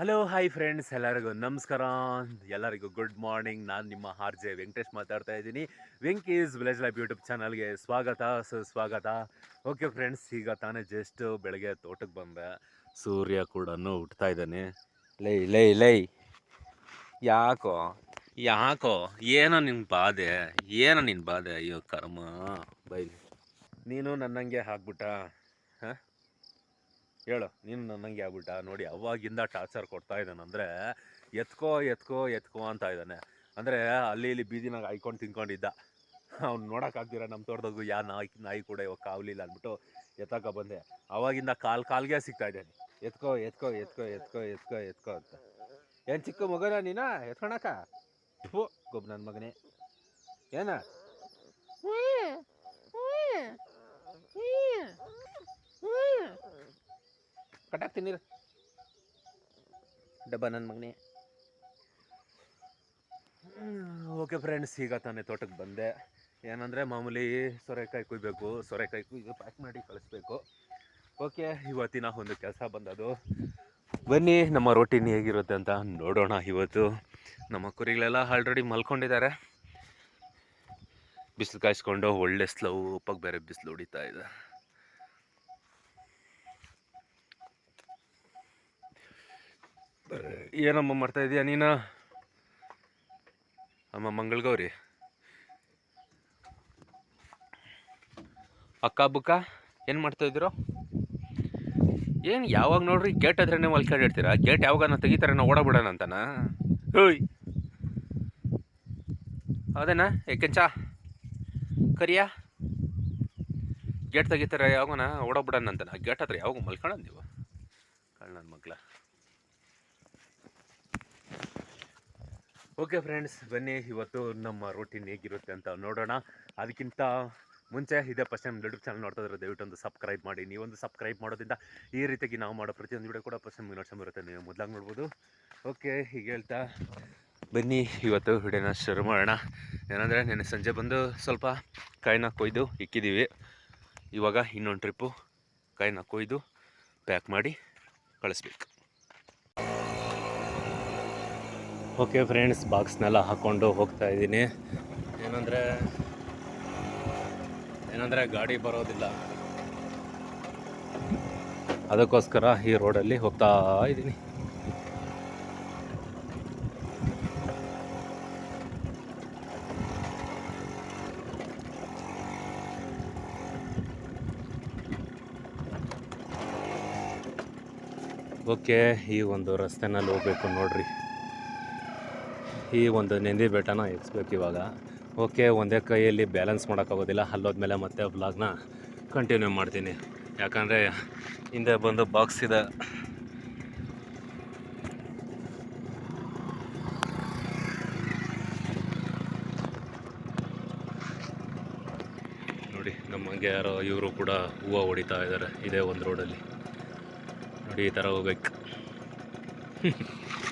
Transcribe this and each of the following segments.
Hello hi friends ಎಲ್ಲರಿಗೂ ನಮಸ್ಕಾರ. ಎಲ್ಲರಿಗೂ ಗುಡ್ ಮಾರ್ನಿಂಗ್ ನಾನು ನಿಮ್ಮ ಆರ್ ಜೆ ವೆಂಕಟೇಶ್ ಮಾತಾಡ್ತಾ ಇದ್ದೀನಿ. ವೆಂಕೀಸ್ ವಿಲೇಜ್ ಲೈಫ್ ಯೂಟ್ಯೂಬ್ ಚಾನಲ್ಗೆ ಸ್ವಾಗತ, ಸುಸ್ವಾಗತ. ಓಕೆ ಫ್ರೆಂಡ್ಸ್ ಈಗ ತಾನೇ ಜಸ್ಟ್ ಬೆಳಗ್ಗೆ ತೋಟಕ್ಕೆ ಬಂದೆ. ಸೂರ್ಯ ಕೂಡ ಹುಟ್ತಾ ಇದ್ದಾನೆ. ಲೈ ಲೈ ಲೈ. ಯಾಕೋ ಯಾಕೋ, ಏನೋ ನಿನ್ನ ಬಾಧೆ, ಏನೋ ನಿನ್ನ ಬಾಧೆ, ಅಯ್ಯೋ ಕರ್ಮ. ಬೈ. ನೀನು ನನ್ನಂಗೆ ಹಾಕ್ಬಿಟ್ಟ, ಹಾಂ? ಹೇಳು, ನೀನು ನನ್ನಂಗೆ ಆಗ್ಬಿಟ್ಟ? ನೋಡಿ, ಅವಾಗಿಂದ ಟಾರ್ಚರ್ ಕೊಡ್ತಾ ಇದ್ದಾನಂದರೆ ಎತ್ಕೋ ಎತ್ಕೋ ಎತ್ಕೋ ಅಂತ ಇದ್ದಾನೆ. ಅಂದರೆ, ಅಲ್ಲಿ ಇಲ್ಲಿ ಬೀದಿನಾಗ ಹಾಯ್ಕೊಂಡು ತಿನ್ಕೊಂಡಿದ್ದ. ಅವ್ನು ನೋಡೋಕ್ಕಾಗ್ದಿರ ನಮ್ಮ ತೋಟದಾಗೂ ಯಾ ನಾಯಿ ನಾಯಿ ಕೂಡ ಇವಾಗ ಕಾವಲಿಲ್ಲ ಅಂದ್ಬಿಟ್ಟು ಎತ್ತಕ ಬಂದೆ. ಅವಾಗಿಂದ ಕಾಲು, ಕಾಲ್ಗೆ ಸಿಗ್ತಾ ಇದ್ದಾನೆ. ಎತ್ಕೋ ಎತ್ಕೋ ಎತ್ಕೋ ಎತ್ಕೋ ಎತ್ಕೋ ಎತ್ಕೋ ಅಂತ. ಏನು ಚಿಕ್ಕ ಮಗನ ನೀನ? ಎತ್ಕೊಳಕ ಹೋ ಗೊಬ್ಬ ನನ್ನ ಮಗನೇ. ಏನ? ಕಟ್ಟಾಕ್ತೀನಿ ಡಬ್ಬ ನನ್ನ ಮಗನೇ. ಓಕೆ ಫ್ರೆಂಡ್ಸ್, ಈಗ ತಾನೇ ತೋಟಕ್ಕೆ ಬಂದೆ. ಏನಂದರೆ ಮಾಮೂಲಿ ಸೊರೆಕಾಯಿ ಕುಯ್ಬೇಕು, ಸೊರೆಕಾಯಿ ಕುಯ್ದು ಪ್ಯಾಕ್ ಮಾಡಿ ಕಳಿಸ್ಬೇಕು. ಓಕೆ, ಇವತ್ತಿನ ಒಂದು ಕೆಲಸ ಬಂದದು. ಬನ್ನಿ, ನಮ್ಮ ರೊಟೀನ್ ಹೇಗಿರುತ್ತೆ ಅಂತ ನೋಡೋಣ ಇವತ್ತು. ನಮ್ಮ ಕುರಿಗಳೆಲ್ಲ ಆಲ್ರೆಡಿ ಮಲ್ಕೊಂಡಿದ್ದಾರೆ. ಬಿಸಿಲು ಕಾಯಿಸ್ಕೊಂಡು ಒಳ್ಳೆ ಸ್ಲೋಪಾಗಿ ಬೇರೆ ಬಿಸಿಲು ಹೊಡಿತಾ ಇದೆ. ಏನಮ್ಮ ಮಾಡ್ತಾ ಇದೀಯ ನೀನು? ಅಮ್ಮ ಮಂಗಳಗೌರಿ. ಅಕ್ಕ ಬುಕ್ಕ ಏನು ಮಾಡ್ತಾ ಇದ್ರು ಏನು ಯಾವಾಗ ನೋಡ್ರಿ ಗೇಟ್ ಹತ್ರನೇ ಇಡ್ತೀರಾ ಗೇಟ್ ಯಾವಾಗ ತೆಗಿತಾರೆ ನಾವು ಓಡಬಿಡೋಣ ಅಂತನಾ? ಹೋಯ್. ಹೌದೇನಾ? ಏಕೆಂಚ, ಕರಿಯಾ? ಗೇಟ್ ತೆಗಿತಾರೆ ಯಾವಾಗನ? ಓಡೋಗ್ಬಿಡೋಣ ಅಂತಾನ? ಗೇಟ್ ಹತ್ರ ಯಾವಾಗ ಮಲ್ಕೊಳ್ಳೋದು ನೀವು? ಕಳ್ಳನ ಮಗ್ಳ. ಓಕೆ ಫ್ರೆಂಡ್ಸ್, ಬನ್ನಿ, ಇವತ್ತು ನಮ್ಮ ರೂಟೀನ್ ಹೇಗಿರುತ್ತೆ ಅಂತ ನೋಡೋಣ. ಅದಕ್ಕಿಂತ ಮುಂಚೆ ಇದೇ ಫಸ್ಟ್ ಟೈಮ್ ಯೂಟ್ಯೂಬ್ ಚಾನಲ್ ನೋಡ್ತಾ ಇದ್ರೆ ದಯವಿಟ್ಟು ಒಂದು ಸಬ್ಸ್ಕ್ರೈಬ್ ಮಾಡಿ. ನೀವೊಂದು ಸಬ್ಸ್ಕ್ರೈಬ್ ಮಾಡೋದ್ರಿಂದ ಈ ರೀತಿಯಾಗಿ ನಾವು ಮಾಡೋ ಪ್ರತಿಯೊಂದು ವಿಡಿಯೋ ಕೂಡ ಫಸ್ಟ್ ಟೈಮ್ ನೋಡ್ಸ್ಕೊಂಡ್ ಬರುತ್ತೆ. ನೀವು ಮೊದಲಾಗಿ ನೋಡ್ಬೋದು. ಓಕೆ, ಹೀಗೆ ಹೇಳ್ತಾ ಬನ್ನಿ, ಇವತ್ತು ವಿಡಿಯೋನ ಶುರು ಮಾಡೋಣ. ಏನಂದರೆ ನೆನೆ ಸಂಜೆ ಬಂದು ಸ್ವಲ್ಪ ಕಾಯಿನ ಕೊಯ್ದು ಇಕ್ಕಿದ್ದೀವಿ ಇವಾಗ ಇನ್ನೊಂದು ಟ್ರಿಪ್ಪು ಕಾಯಿನ ಕೊಯ್ದು ಪ್ಯಾಕ್ ಮಾಡಿ ಕಳಿಸ್ಬೇಕು. ಓಕೆ ಫ್ರೆಂಡ್ಸ್ ಬಾಕ್ಸ್ನೆಲ್ಲ ಹಾಕ್ಕೊಂಡು ಹೋಗ್ತಾ ಇದ್ದೀನಿ. ಏನಂದರೆ ಏನಂದರೆ ಗಾಡಿ ಬರೋದಿಲ್ಲ. ಅದಕ್ಕೋಸ್ಕರ ಈ ರೋಡಲ್ಲಿ ಹೋಗ್ತಾ ಇದ್ದೀನಿ. ಓಕೆ ಈ ಒಂದು ರಸ್ತೆನಲ್ಲಿ ಹೋಗ್ಬೇಕು ನೋಡ್ರಿ. ಈ ಒಂದು ನೆಂದಿ ಬೆಟ್ಟನ ಎತ್ಸ್ಬೇಕು ಇವಾಗ. ಓಕೆ, ಒಂದೇ ಕೈಯಲ್ಲಿ ಬ್ಯಾಲೆನ್ಸ್ ಮಾಡೋಕ್ಕಾಗೋದಿಲ್ಲ. ಅಲ್ಲೋದ್ಮೇಲೆ ಮತ್ತೆ ಬ್ಲಾಗ್ನ ಕಂಟಿನ್ಯೂ ಮಾಡ್ತೀನಿ. ಯಾಕಂದರೆ ಹಿಂದೆ ಬಂದು ಬಾಕ್ಸ್ ಇದೆ. ನೋಡಿ ನಮ್ಮಂಗೆ ಯಾರೋ ಇವರು ಕೂಡ ಹೂವು ಹೊಡಿತಾ ಇದ್ದಾರೆ. ಇದೇ ಒಂದು ರೋಡಲ್ಲಿ ನೋಡಿ, ಈ ಥರ ಹೋಗ್ಬೇಕು.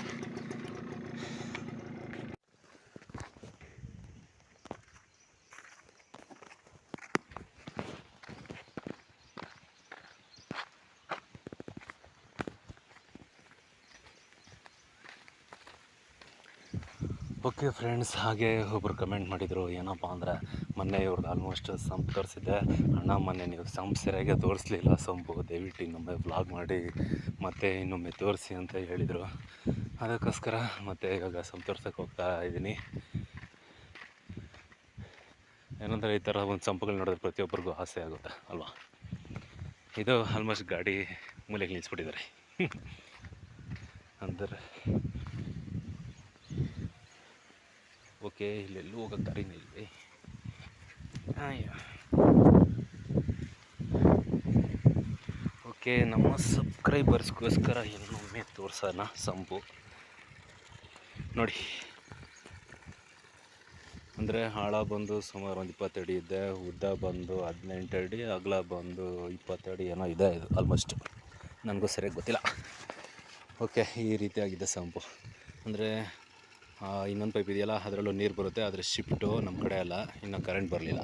ಓಕೆ ಫ್ರೆಂಡ್ಸ್, ಹಾಗೆ ಒಬ್ಬರು ಕಮೆಂಟ್ ಮಾಡಿದರು, ಏನಪ್ಪ ಅಂದರೆ ಮೊನ್ನೆ ಇವ್ರದ್ದು ಆಲ್ಮೋಸ್ಟ್ ಸಂಪ್ ತೋರಿಸಿದ್ದೆ. ಅಣ್ಣ ಮೊನ್ನೆ ನೀವು ಸಂಪ್ ಸರಿಯಾಗಿ ತೋರಿಸ್ಲಿಲ್ಲ ಸಂಪು, ದಯವಿಟ್ಟು ಇನ್ನೊಮ್ಮೆ ವ್ಲಾಗ್ ಮಾಡಿ, ಮತ್ತೆ ಇನ್ನೊಮ್ಮೆ ತೋರಿಸಿ ಅಂತ ಹೇಳಿದರು. ಅದಕ್ಕೋಸ್ಕರ ಮತ್ತೆ ಇವಾಗ ಸಂಪ್ ತೋರ್ಸಕ್ಕೆ ಹೋಗ್ತಾ ಇದ್ದೀನಿ. ಏನಂದರೆ ಈ ಥರ ಒಂದು ಸಂಪುಗಳು ನೋಡಿದ್ರೆ ಪ್ರತಿಯೊಬ್ಬರಿಗೂ ಆಸೆ ಆಗುತ್ತೆ, ಅಲ್ವಾ? ಇದು ಆಲ್ಮೋಸ್ಟ್ ಗಾಡಿ ಮೂಲೆಗೆ ನಿಲ್ಲಿಸ್ಬಿಟ್ಟಿದ್ದಾರೆ ಅಂದರೆ ಓಕೆ ಇಲ್ಲೆಲ್ಲೂ ಹೋಗೋಕ್ಕೆ ದಾರಿನೇ ಓಕೆ ನಮ್ಮ ಸಬ್ಸ್ಕ್ರೈಬರ್ಸ್ಗೋಸ್ಕರ ಇನ್ನೊಮ್ಮೆ ತೋರ್ಸೋಣ ಸಂಪು ನೋಡಿ ಅಂದರೆ ಹಾಳ ಬಂದು ಸುಮಾರು ಒಂದು ಇಪ್ಪತ್ತು ಅಡಿ ಇದೆ ಉದ್ದ ಬಂದು ಹದಿನೆಂಟು ಅಡಿ ಅಗಲ ಬಂದು ಇಪ್ಪತ್ತು ಅಡಿ ಏನೋ ಇದೆ ಇದು ಆಲ್ಮೋಸ್ಟ್ ನನಗೂ ಸರಿಯಾಗಿ ಗೊತ್ತಿಲ್ಲ. ಓಕೆ ಈ ರೀತಿಯಾಗಿದೆ ಸಂಪು ಅಂದರೆ ಇನ್ನೊಂದು ಪೈಪ್ ಇದೆಯಲ್ಲ, ಅದರಲ್ಲೂ ನೀರು ಬರುತ್ತೆ. ಆದರೆ ಶಿಫ್ಟು ನಮ್ಮ ಕಡೆ ಅಲ್ಲ. ಇನ್ನೂ ಕರೆಂಟ್ ಬರಲಿಲ್ಲ.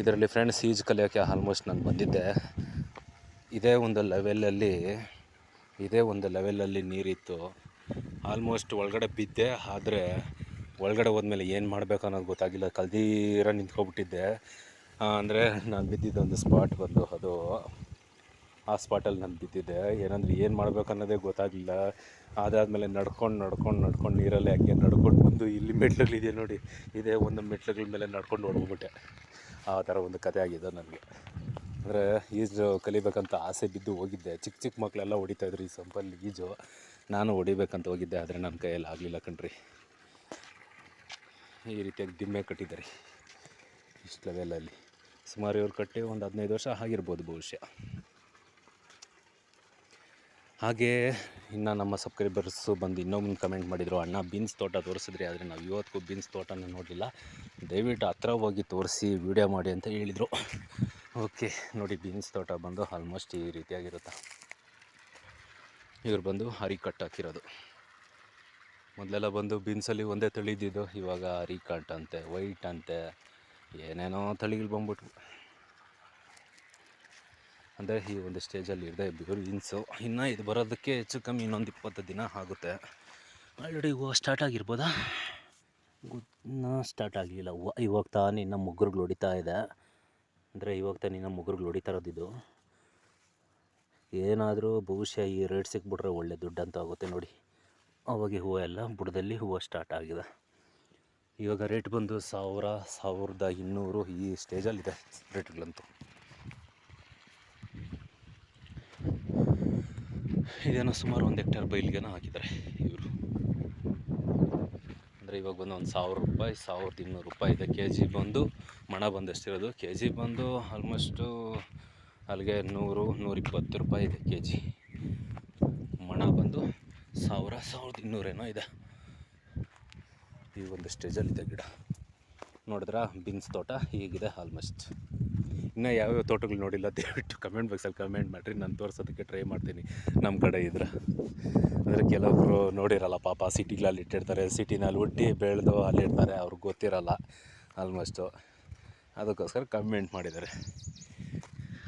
ಇದರಲ್ಲಿ ಫ್ರೆಂಡ್ಸ್ ಈಜ್ ಕಲಿಯೋಕ್ಕೆ ಆಲ್ಮೋಸ್ಟ್ ನಾನು ಬಂದಿದ್ದೆ. ಇದೇ ಒಂದು ಲೆವೆಲಲ್ಲಿ ಇದೇ ಒಂದು ಲೆವೆಲಲ್ಲಿ ನೀರಿತ್ತು. ಆಲ್ಮೋಸ್ಟ್ ಒಳಗಡೆ ಬಿದ್ದೆ, ಆದರೆ ಒಳಗಡೆ ಹೋದ್ಮೇಲೆ ಏನು ಮಾಡಬೇಕು ಅನ್ನೋದು ಗೊತ್ತಾಗಿಲ್ಲ. ಕಲ್ದೀರ ನಿಂತ್ಕೊಬಿಟ್ಟಿದ್ದೆ. ಅಂದರೆ ನಾನು ಬಿದ್ದಿದ್ದೊಂದು ಸ್ಪಾಟ್ ಬಂದು ಅದು. ಆ ನಾನು ಬಿದ್ದಿದ್ದೆ ಏನಂದ್ರೆ ಏನು ಮಾಡ್ಬೇಕನ್ನೋದೇ ಗೊತ್ತಾಗಲಿಲ್ಲ. ಅದಾದಮೇಲೆ ನಡ್ಕೊಂಡು ನಡ್ಕೊಂಡು ನಡ್ಕೊಂಡು ನೀರಲ್ಲಿ ಹಂಗೆ ನಡ್ಕೊಂಡು ಬಂದು ಇಲ್ಲಿ ಮೆಟ್ಲುಗಳಿದೆ ನೋಡಿ. ಇದೇ ಒಂದು ಮೆಟ್ಲುಗಳ ಮೇಲೆ ನಡ್ಕೊಂಡು ಹೊಡ್ಬಿಟ್ಟೆ ಆ ಥರ ಒಂದು ಕತೆ ಆಗಿದೆ ನನಗೆ. ಅಂದರೆ ಈಜು ಕಲಿಬೇಕಂತ ಆಸೆ ಬಿದ್ದು ಹೋಗಿದ್ದೆ. ಚಿಕ್ಕ ಚಿಕ್ಕ ಮಕ್ಕಳೆಲ್ಲ ಹೊಡಿತಾಯಿದ್ರು ಈ ಸಂಪಲ್ಲಿ ಈಜು. ನಾನು ಹೊಡಿಬೇಕಂತ ಹೋಗಿದ್ದೆ, ಆದರೆ ನನ್ನ ಕೈಯಲ್ಲಿ ಆಗಲಿಲ್ಲ ಕಣ್ರಿ. ಈ ರೀತಿಯಾಗಿ ದಿಮ್ಮೆ ಕಟ್ಟಿದ್ದಾರೆ ಇಷ್ಟು ಲೆವೆಲಲ್ಲಿ. ಸುಮಾರು ಇವ್ರು ಕಟ್ಟಿ ಒಂದು ಹದಿನೈದು ವರ್ಷ ಆಗಿರ್ಬೋದು ಬಹುಶಃ. ಹಾಗೆ ಇನ್ನು ನಮ್ಮ ಸಬ್ಸ್ಕ್ರೈಬರ್ಸು ಬಂದು ಇನ್ನೊಮ್ಮೆ ಕಮೆಂಟ್ ಮಾಡಿದರು, ಅಣ್ಣ ಬೀನ್ಸ್ ತೋಟ ತೋರಿಸಿದ್ರಿ, ಆದರೆ ನಾವು ಇವತ್ತಿಗೂ ಬೀನ್ಸ್ ತೋಟನ ನೋಡಲಿಲ್ಲ. ದಯವಿಟ್ಟು ಹತ್ರ ಹೋಗಿ ತೋರಿಸಿ ವಿಡಿಯೋ ಮಾಡಿ ಅಂತ ಹೇಳಿದರು. ಓಕೆ ನೋಡಿ ಬೀನ್ಸ್ ತೋಟ ಬಂದು ಆಲ್ಮೋಸ್ಟ್ ಈ ರೀತಿಯಾಗಿರುತ್ತೆ. ಇವ್ರು ಬಂದು ಹರಿ ಕಟ್ ಹಾಕಿರೋದು. ಮೊದಲೆಲ್ಲ ಬಂದು ಬೀನ್ಸಲ್ಲಿ ಒಂದೇ ತಳಿ ಇದ್ದಿದ್ದು ಇವಾಗ ಹರಿ ಕಟ್ ಅಂತೆ ವೈಟ್ ಅಂತೆ, ಏನೇನೋ ತಳಿಗಳು ಬಂದ್ಬಿಟ್ವು. ಅಂದರೆ ಈ ಒಂದು ಸ್ಟೇಜಲ್ಲಿ ಇದೆ ಇನ್ಸು ಇನ್ನು ಇದು ಬರೋದಕ್ಕೆ ಹೆಚ್ಚು ಕಮ್ಮಿ ಇನ್ನೊಂದು ಇಪ್ಪತ್ತು ದಿನ ಆಗುತ್ತೆ. ಆಲ್ರೆಡಿ ಹೂವು ಸ್ಟಾರ್ಟ್ ಆಗಿರ್ಬೋದಾ? ಗುನ್ನ ಸ್ಟಾರ್ಟ್ ಆಗಲಿಲ್ಲ. ಹೂವು ಇವಾಗ ತಾನೇ ಇನ್ನು ಮುಗ್ರುಗಳು ಹೊಡಿತಾ ಇದೆ. ಅಂದರೆ ಇವಾಗ ತಾನೇ ಇನ್ನು ಮುಗ್ರುಗಳು ಹೊಡಿತಾ ಇರೋದಿದ್ದು ಏನಾದರೂ ಬಹುಶಃ ಈ ರೇಟ್ ಸಿಕ್ಬಿಟ್ರೆ ಒಳ್ಳೆ ದುಡ್ಡು ಅಂತ ಆಗುತ್ತೆ ನೋಡಿ. ಅವಾಗ ಹೂವು ಎಲ್ಲ ಬುಡದಲ್ಲಿ ಹೂವು ಸ್ಟಾರ್ಟ್ ಆಗಿದೆ. ಇವಾಗ ರೇಟ್ ಬಂದು ಸಾವಿರ, ಸಾವಿರದ ಇನ್ನೂರು ಈ ಸ್ಟೇಜಲ್ಲಿದೆ ರೇಟ್ಗಳಂತೂ ಇದೇನೋ ಸುಮಾರು ಒಂದು ಹೆಕ್ಟೇರ್ ಬೈಲ್ಗೆನ ಹಾಕಿದ್ದಾರೆ ಇವರು. ಅಂದರೆ ಇವಾಗ ಬಂದು ಒಂದು ಸಾವಿರ ರೂಪಾಯಿ, ಸಾವಿರದ ಇನ್ನೂರು ರೂಪಾಯಿ ಇದೆ ಕೆ ಜಿ ಬಂದು. ಮಣ ಬಂದಷ್ಟಿರೋದು ಕೆ ಜಿ ಬಂದು ಆಲ್ಮೋಸ್ಟು ಅಲ್ಲಿಗೆ ನೂರು, ನೂರಿಪ್ಪತ್ತು ರೂಪಾಯಿ ಇದೆ ಕೆ ಜಿ ಮಣ ಬಂದು ಸಾವಿರ, ಸಾವಿರದ ಇನ್ನೂರೇನೋ ಇದೆ. ಈ ಒಂದು ಸ್ಟೇಜಲ್ಲಿದೆ ಗಿಡ. ನೋಡಿದ್ರ? ಬೀನ್ಸ್ ತೋಟ ಹೀಗಿದೆ ಆಲ್ಮೋಸ್ಟ್ ಇನ್ನು ಯಾವ್ಯಾವ ತೋಟಗಳು ನೋಡಿಲ್ಲ, ದಯವಿಟ್ಟು ಕಮೆಂಟ್ ಬಾಕ್ಸಲ್ಲಿ ಕಮೆಂಟ್ ಮಾಡಿರಿ. ನಾನು ತೋರಿಸೋದಕ್ಕೆ ಟ್ರೈ ಮಾಡ್ತೀನಿ. ನಮ್ಮ ಕಡೆ ಇದ್ರೆ. ಅಂದರೆ ಕೆಲವೊಬ್ಬರು ನೋಡಿರಲ್ಲ, ಪಾಪ ಸಿಟಿಗಳಲ್ಲಿ ಇಟ್ಟಿರ್ತಾರೆ. ಸಿಟಿನಲ್ಲಿ ಹುಟ್ಟಿ ಬೆಳೆದು ಅಲ್ಲಿರ್ತಾರೆ ಅವ್ರಿಗೆ ಗೊತ್ತಿರಲ್ಲ ಆಲ್ಮೋಸ್ಟು ಅದಕ್ಕೋಸ್ಕರ ಕಮೆಂಟ್ ಮಾಡಿದ್ದಾರೆ.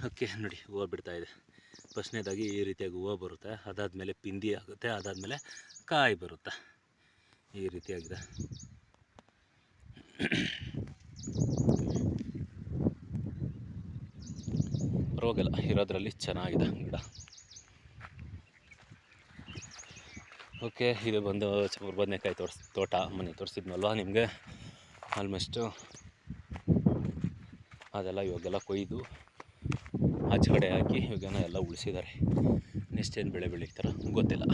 ಓಕೆ ನೋಡಿ, ಹೂವು ಬಿಡ್ತಾ ಇದೆ. ಫಸ್ಟ್ನೇದಾಗಿ ಈ ರೀತಿಯಾಗಿ ಹೂವು ಬರುತ್ತೆ. ಅದಾದಮೇಲೆ ಪಿಂದಿ ಆಗುತ್ತೆ, ಅದಾದಮೇಲೆ ಕಾಯಿ ಬರುತ್ತೆ. ಈ ರೀತಿಯಾಗಿದೆ. ರೋಗಲ್ಲ ಇರೋದ್ರಲ್ಲಿ ಚೆನ್ನಾಗಿದೆ ಗಿಡ. ಓಕೆ, ಇದು ಬಂದು ಚಮರ್ ಬದನೆಕಾಯಿ ತೋರಿಸ್, ತೋಟ ಮನೆ ತೋರಿಸಿದ್ನಲ್ವ ನಿಮಗೆ? ಆಲ್ಮೋಸ್ಟು ಅದೆಲ್ಲ ಇವಾಗೆಲ್ಲ ಕೊಯ್ದು ಆಚೆ ಕಡೆ ಹಾಕಿ ಇವಾಗೆಲ್ಲ ಎಲ್ಲ ಉಳಿಸಿದ್ದಾರೆ. ನೆಕ್ಸ್ಟ್ ಏನು ಬೆಳೆ ಬೆಳೀತಾರ ಗೊತ್ತಿಲ್ಲ.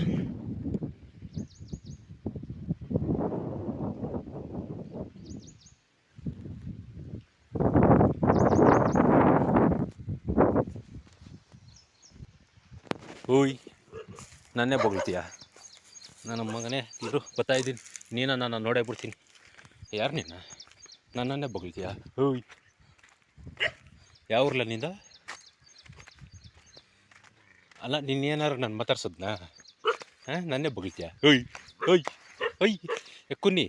ಓಯ್, ನನ್ನೇ ಬೊಗಳ್ತೀಯ? ನನ್ನ ಮಗನೇ, ಇರು ಬರ್ತಾಯಿದ್ದೀನಿ ನೀನು ನೀನ ನೋಡೇ ಬಿಡ್ತೀನಿ. ಯಾರು ನೀನು? ನನ್ನನ್ನೇ ಬೊಗಳ್ತೀಯ? ಓಯ್. ಯಾವ ಊರ್ಲ ನಿಂದ? ಅಲ್ಲ ನಿನ್ನೇನಾರು ನಾನು ಮಾತಾಡ್ಸೋದ್ನ? ಹಾಂ, ನನ್ನೇ ಬೊಗಳ್ತೀಯ? ಓಯ್ ಓಯ್ ಓಯ್. ಕುನ್ನಿ,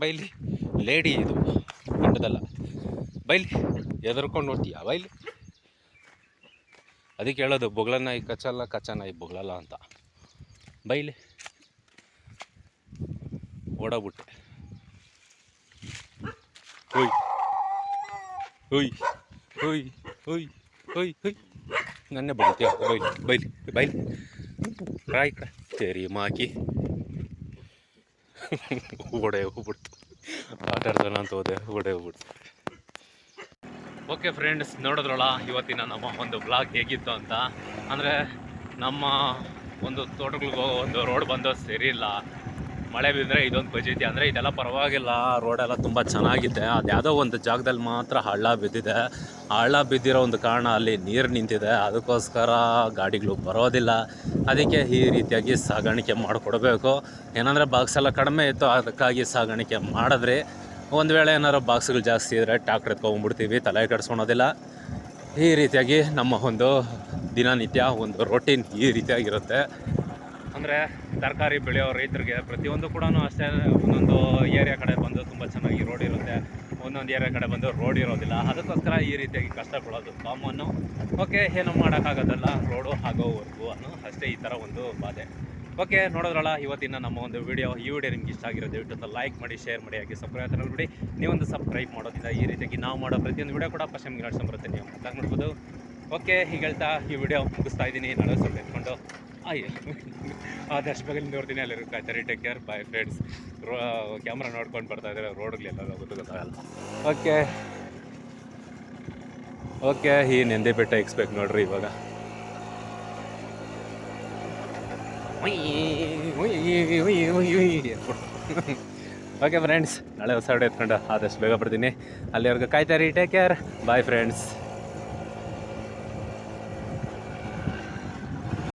ಬೈಲಿ. ಲೇಡಿ ಇದು ಗಂಡದಲ್ಲ ಬೈಲಿ ಎದರ್ಕೊಂಡು ನೋಡ್ತೀಯ? ಬೈಲಿ. ಅದಕ್ಕೆ ಹೇಳೋದು ಬೊಗಳ ನಾಯಿ ಕಚ್ಚಲ್ಲ ಕಚ್ಚ ನಾಯಿ ಬೊಗಳಲ್ಲ ಅಂತ. ಬೈಲಿ. ಓಡೋಗ್ಬಿಟ್ಟೆ. ಹೋಯ್. ಹೋಯ್. ಹೋಯ್. ಹೋಯ್. ಹೋಯ್. ಹೋಯ್. ನನ್ನೇ ಬೊಗಳ್ತೀಯ ಬೈಲಿ ಬೈಲಿ ಬೈಲಿ. ರಾಯ್ ಕ ತೇರಿ ಮಾಕಿ. ಓಡೆ ಹೋಗ್ಬಿಡ್ತು. ಆಟ ಆಡ್ತಾನ ಅಂತ ಹೋದೆ, ಓಡೆ ಹೋಗ್ಬಿಡ್ತು. ಓಕೆ ಫ್ರೆಂಡ್ಸ್ ನೋಡಿದ್ರಲ್ಲ, ಇವತ್ತಿನ ನಮ್ಮ ಒಂದು ಬ್ಲಾಗ್ ಹೇಗಿತ್ತು ಅಂತ. ಅಂದರೆ, ನಮ್ಮ ಒಂದು ತೋಟಗಳಿಗೆ ಒಂದು ರೋಡ್ ಬಂದು ಸರಿಯಿಲ್ಲ ಮಳೆ ಬಿದ್ದರೆ ಇದೊಂದು ಪಜೀತಿ ಅಂದರೆ, ಇದೆಲ್ಲ ಪರವಾಗಿಲ್ಲ. ರೋಡೆಲ್ಲ ತುಂಬ ಚೆನ್ನಾಗಿದೆ. ಅದು ಯಾವುದೋ ಒಂದು ಜಾಗದಲ್ಲಿ ಮಾತ್ರ ಹಳ್ಳ ಬಿದ್ದಿದೆ. ಹಳ್ಳ ಬಿದ್ದಿರೋ ಒಂದು ಕಾರಣ ಅಲ್ಲಿ ನೀರು ನಿಂತಿದೆ. ಅದಕ್ಕೋಸ್ಕರ ಗಾಡಿಗಳು ಬರೋದಿಲ್ಲ. ಅದಕ್ಕೆ ಈ ರೀತಿಯಾಗಿ ಸಾಗಾಣಿಕೆ ಮಾಡಿಕೊಡ್ಬೇಕು. ಏನಂದರೆ ಬಾಕ್ಸ್ ಎಲ್ಲ ಕಡಿಮೆ ಇತ್ತು. ಅದಕ್ಕಾಗಿ ಸಾಗಾಣಿಕೆ ಮಾಡಿದ್ರಿ ಒಂದು ವೇಳೆ ಏನಾರು ಬಾಕ್ಸ್ಗಳು ಜಾಸ್ತಿ ಇದ್ದರೆ ಟ್ಯಾಕ್ಟ್ರ್ ಎತ್ಕೊಂಡ್ಬಿಡ್ತೀವಿ ತಲೆ ಕೆಡಿಸ್ಕೊಳೋದಿಲ್ಲ. ಈ ರೀತಿಯಾಗಿ ನಮ್ಮ ಒಂದು ದಿನನಿತ್ಯ ಒಂದು ರೊಟೀನ್ ಈ ರೀತಿಯಾಗಿರುತ್ತೆ ಅಂದರೆ ತರಕಾರಿ ಬೆಳೆಯೋ ರೈತರಿಗೆ ಪ್ರತಿಯೊಂದು ಕೂಡ ಅಷ್ಟೇ, ಒಂದೊಂದು ಏರಿಯಾ ಕಡೆ ಬಂದು ತುಂಬ ಚೆನ್ನಾಗಿ ರೋಡ್ ಇರುತ್ತೆ. ಒಂದೊಂದು ಏರಿಯಾ ಕಡೆ ಬಂದು ರೋಡ್ ಇರೋದಿಲ್ಲ. ಅದಕ್ಕೋಸ್ಕರ ಈ ರೀತಿಯಾಗಿ ಕಷ್ಟಪಡೋದು ಕಾಮನ್ನು ಓಕೆ ಏನು ಮಾಡೋಕ್ಕಾಗೋದಲ್ಲ ರೋಡು ಆಗೋವರೆಗೂ ಅನ್ನೋ ಅಷ್ಟೇ ಈ ಥರ ಒಂದು ಬಾಧೆ. ಓಕೆ, ನೋಡೋದ್ರಲ್ಲ, ಇವತ್ತಿನ ನಮ್ಮ ಒಂದು ವಿಡಿಯೋ ಈ ವಿಡಿಯೋ ನಿಮ್ಗೆ ಇಷ್ಟ ಆಗಿರೋ ದಯವಿಟ್ಟು ಲೈಕ್ ಮಾಡಿ ಶೇರ್ ಮಾಡಿ, ಹಾಗೆ ಸಬ್ಸ್ಕ್ರೈಬ್ ನೋಡಿ ನೀವೊಂದು ಸಬ್ಸ್ಕ್ರೈಬ್ ಮಾಡೋದಿಲ್ಲ ಈ ರೀತಿಯಾಗಿ ನಾವು ಮಾಡೋ ಪ್ರತಿಯೊಂದು ವಿಡಿಯೋ ಕೂಡ ಫಸ್ಟ್ ನಿಮ್ಗೆ ನಡ್ಸ್ಕೊಂಡ್ ಬರುತ್ತೆ. ನೀವು ಅಂತ ನೋಡ್ಬೋದು ಓಕೆ ಹೀಗೆ ಹೇಳ್ತಾ ಈ ವಿಡಿಯೋ ಮುಗಿಸ್ತಾ ಇದ್ದೀನಿ. ನಾಳೆ ಸ್ವಲ್ಪ ಎತ್ಕೊಂಡು ಆಯ್ ಆದಷ್ಟು ಬೇಗ ನೋಡ್ತೀನಿ, ಅಲ್ಲಿ ಕಾಯ್ತಾರೆ. ಟೇಕ್ ಕೇರ್ ಬಾಯ್ ಫ್ರೆಂಡ್ಸ್ ರೋ ಕ್ಯಾಮ್ರಾ ನೋಡ್ಕೊಂಡು ಬರ್ತಾ ಇದ್ದಾರೆ. ರೋಡ್ಗಳೆಲ್ಲ ಗೊತ್ತಾಗಲ್ಲ. ಓಕೆ. ಓಕೆ, ಈ ನೆಂದೆ ಬೆಟ್ಟ ಎಕ್ಸ್ಪೆಕ್ಟ್ ನೋಡ್ರಿ ಇವಾಗ. ಓಕೆ ಫ್ರೆಂಡ್ಸ್ ನಾಳೆ ಹೊಸ ಎತ್ಕೊಂಡು ಆದಷ್ಟು ಬೇಗ ಬರ್ತೀನಿ. ಅಲ್ಲಿವರೆಗೂ ಕಾಯ್ತಾರೆ ಟೇಕ್ ಕೇರ್ ಬಾಯ್ ಫ್ರೆಂಡ್ಸ್